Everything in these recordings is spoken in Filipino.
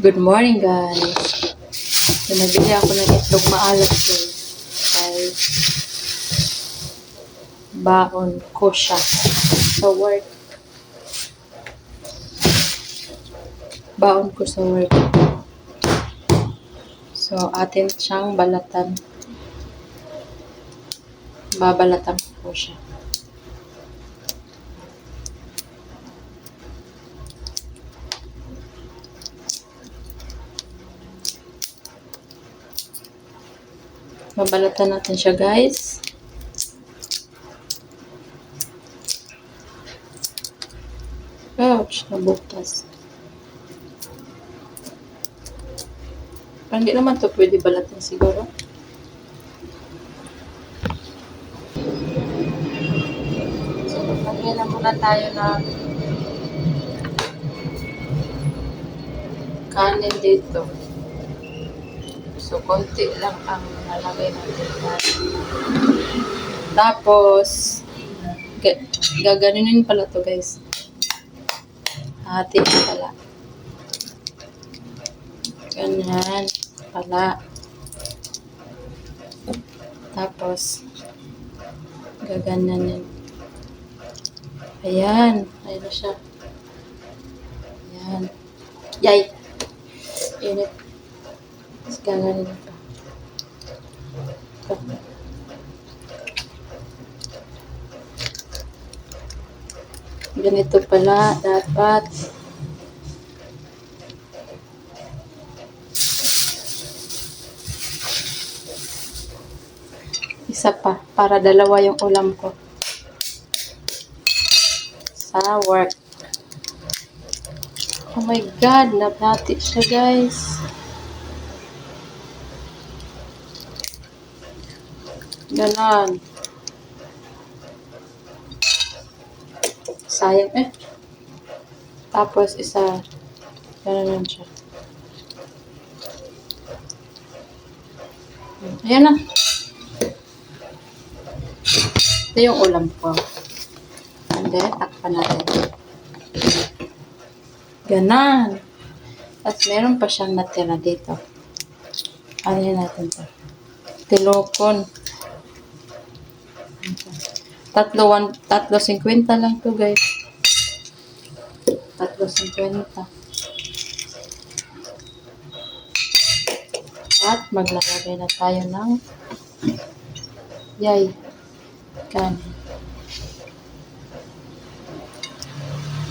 Good morning, guys. So, nabili ako ng itlog maalat ko. Kay baon ko siya sa work. Baon ko sa work. So, atin siyang balatan. Babalatan ko siya. Babalatan natin siya, guys. Ouch, nabutas. Parang di naman to pwede balatan siguro. So, lagyan na muna tayo ng kanin dito. So, konti lang ang nalagay natin. Tapos, ga- gaganunin pala to guys. Hati pala. Ganyan pala. Tapos, gaganyanin. Ayan. Ayan na siya. Ayan. Yay! Init. Tapos gaganin pa. Ito. Ganito pala dapat. Isa pa, para dalawa yung ulam ko. Sa work. Oh my God, nabati siya guys. Ganon. Sayang eh. Tapos isa, ganon lang siya. Ayan na. Ito yung ulam ko. And takpan natin. Ganon. Tapos meron pa siyang natira dito. Ano natin to? Tilokon. Tatlo, one, tatlo, 50 lang to guys. Tatlo, 50. At maglalagay na tayo ng yay. Kanin.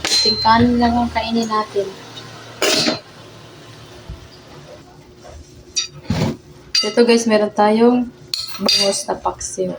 Ating kanin lang ang kainin natin. Ito guys, meron tayong bangos na paksiw.